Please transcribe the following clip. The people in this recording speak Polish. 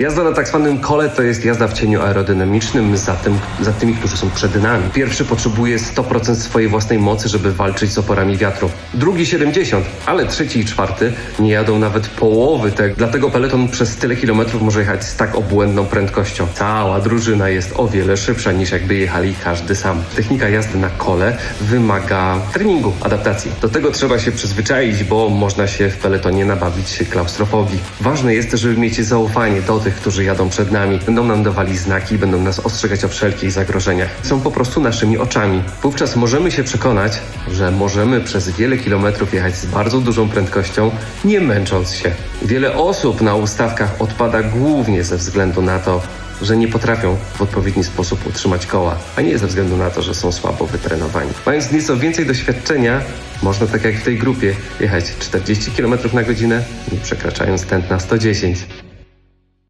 Jazda na tak zwanym kole to jest jazda w cieniu aerodynamicznym za, tym, za tymi, którzy są przed nami. Pierwszy potrzebuje 100% swojej własnej mocy, żeby walczyć z oporami wiatru. Drugi 70, ale trzeci i czwarty nie jadą nawet połowy tego. Dlatego peleton przez tyle kilometrów może jechać z tak obłędną prędkością. Cała drużyna jest o wiele szybsza niż jakby jechali każdy sam. Technika jazdy na kole wymaga treningu, adaptacji. Do tego trzeba się przyzwyczaić, bo można się w peletonie nabawić klaustrofobii. Ważne jest, żeby mieć zaufanie do tych, którzy jadą przed nami. Będą nam dawali znaki, będą nas ostrzegać o wszelkich zagrożeniach. Są po prostu naszymi oczami. Wówczas możemy się przekonać, że możemy przez wiele kilometrów jechać z bardzo dużą prędkością, nie męcząc się. Wiele osób na ustawkach odpada głównie ze względu na to, że nie potrafią w odpowiedni sposób utrzymać koła, a nie ze względu na to, że są słabo wytrenowani. Mając nieco więcej doświadczenia, można tak jak w tej grupie jechać 40 km na godzinę, nie przekraczając tętna 110.